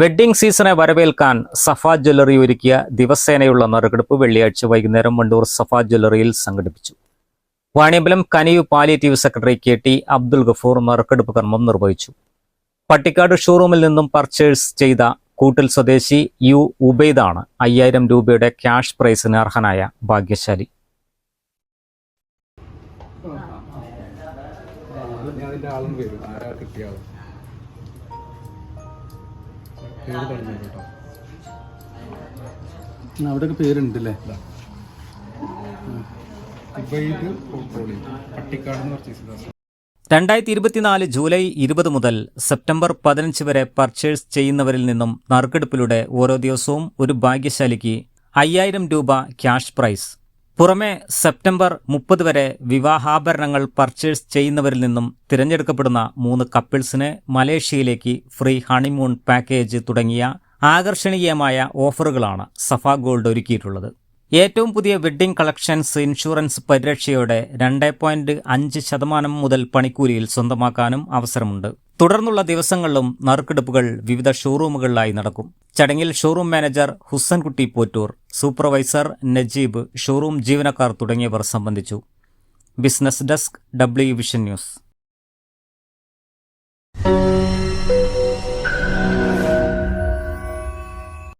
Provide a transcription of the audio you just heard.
Wedding സീസണെ വരവേൽക്കാൻ സഫ jewellery ഒരുക്കിയ ദിവസേനയുള്ള നറുക്കെടുപ്പ് വെള്ളിയാഴ്ച വൈകുന്നേരം വണ്ടൂർ സഫ ജ്വല്ലറിയിൽ സംഘടിപ്പിച്ചു. Vaniyambalam കനിയു palliative secretary K T Abdul Gafoor നറുക്കെടുപ്പ് കർമ്മം നിർവഹിച്ചു. പട്ടിക്കാട് ഷോറൂമിൽ നിന്നും പർച്ചേസ് ചെയ്ത കൂട്ടൽ സ്വദേശി യു ഉബൈദാണ് അയ്യായിരം രൂപയുടെ ക്യാഷ് പ്രൈസിന് അർഹനായ ഭാഗ്യശാലി. ആളും വരും. ആരാ പേര് പറഞ്ഞു കേട്ടോ. അവിടെയൊക്കെ പേരുണ്ട് അല്ലേ ഉബൈദ് പോർട്ട്ഫോളിയോ പട്ടിക്കാട് എന്ന് പർച്ചേസ് ചെയ്ത രണ്ടായിരത്തി ഇരുപത്തിനാല് ജൂലൈ ഇരുപത് മുതൽ സെപ്റ്റംബർ പതിനഞ്ച് വരെ പർച്ചേസ് ചെയ്യുന്നവരിൽ നിന്നും നറുക്കെടുപ്പിലൂടെ ഓരോ ദിവസവും ഒരു ഭാഗ്യശാലിക്ക് അയ്യായിരം രൂപ ക്യാഷ് പ്രൈസ്. പുറമെ സെപ്റ്റംബർ മുപ്പത് വരെ വിവാഹാഭരണങ്ങൾ പർച്ചേസ് ചെയ്യുന്നവരിൽ നിന്നും തിരഞ്ഞെടുക്കപ്പെടുന്ന മൂന്ന് കപ്പിൾസിനെ മലേഷ്യയിലേക്ക് ഫ്രീ ഹണിമൂൺ പാക്കേജ് തുടങ്ങിയ ആകർഷണീയമായ ഓഫറുകളാണ് സഫ ഗോൾഡ് ഒരുക്കിയിട്ടുള്ളത്. ഏറ്റവും പുതിയ വെഡ്ഡിംഗ് കളക്ഷൻസ് ഇൻഷുറൻസ് പരിരക്ഷയോടെ രണ്ട് പോയിന്റ് അഞ്ച് ശതമാനം മുതൽ പണിക്കൂലിയിൽ സ്വന്തമാക്കാനും അവസരമുണ്ട്. തുടർന്നുള്ള ദിവസങ്ങളിലും നറുക്കെടുപ്പുകൾ വിവിധ ഷോറൂമുകളിലായി നടക്കും. ചടങ്ങിൽ showroom manager Husankutty Pottoor supervisor Najeeb showroom ജീവനക്കാർ തുടങ്ങിയവർ സംബന്ധിച്ചു. Business desk W vision news.